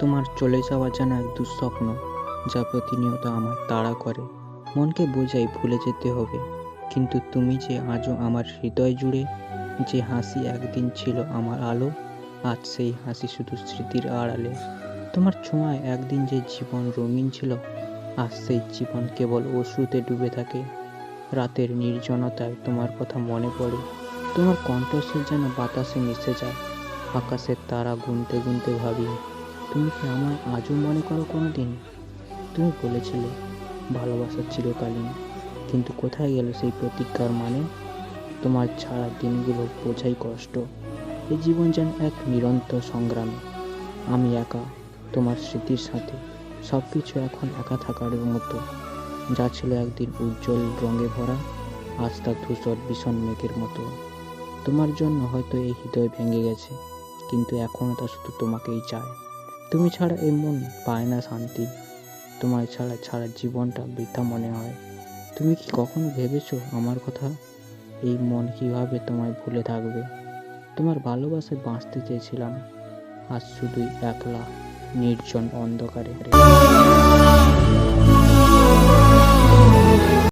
তোমার চলে যাওয়া যেন এক দুঃস্বপ্ন, যা প্রতিনিয়ত আমার তাড়া করে। মনকে বোঝাই ভুলে যেতে হবে, কিন্তু তুমি যে আজও আমার হৃদয় জুড়ে যে হাসি একদিন ছিল আমার আলো, আজ সেই হাসি শুধু স্মৃতির আড়ালে। তোমার ছোঁয়ায় একদিন যে জীবন রঙিন ছিল, আজ সেই জীবন কেবল ওষুধে ডুবে থাকে। রাতের নির্জনতায় তোমার কথা মনে পড়ে, তোমার কণ্ঠস্বর যেন বাতাসে মিশে যায়, আকাশের তারা গুনতে গুনতে ভাবি তুমি কি আমায় আজও মনে করো কোনো দিন তুমি বলেছিলে, ভালোবাসা চিরকালীন। কিন্তু কোথায় গেল সেই প্রতিজ্ঞার মানে? তোমার ছাড়া দিনগুলো বোঝাই কষ্ট। এই জীবন যেন এক নিরন্তর সংগ্রামে। আমি একা, তোমার স্মৃতির সাথে সব কিছু এখন একা থাকার মতো। যা ছিল একদিন উজ্জ্বল রঙে ভরা, আজ তা ধূসর ভীষণ মেঘের মতো। তোমার জন্য হয়তো এই হৃদয় ভেঙে গেছে, কিন্তু এখনও তা শুধু তোমাকেই চায়। তুমি ছাড়া এই মন পায় না শান্তি। তোমার ছাড়া ছাড়া জীবনটা বৃথা মনে হয়। তুমি কি কখনো ভেবেছো আমার কথা? এই মন কীভাবে তোমায় ভুলে থাকবে? তোমার ভালোবাসায় বাঁচতে চেয়েছিলাম। আজ শুধুই একলা, নির্জন অন্ধকারে।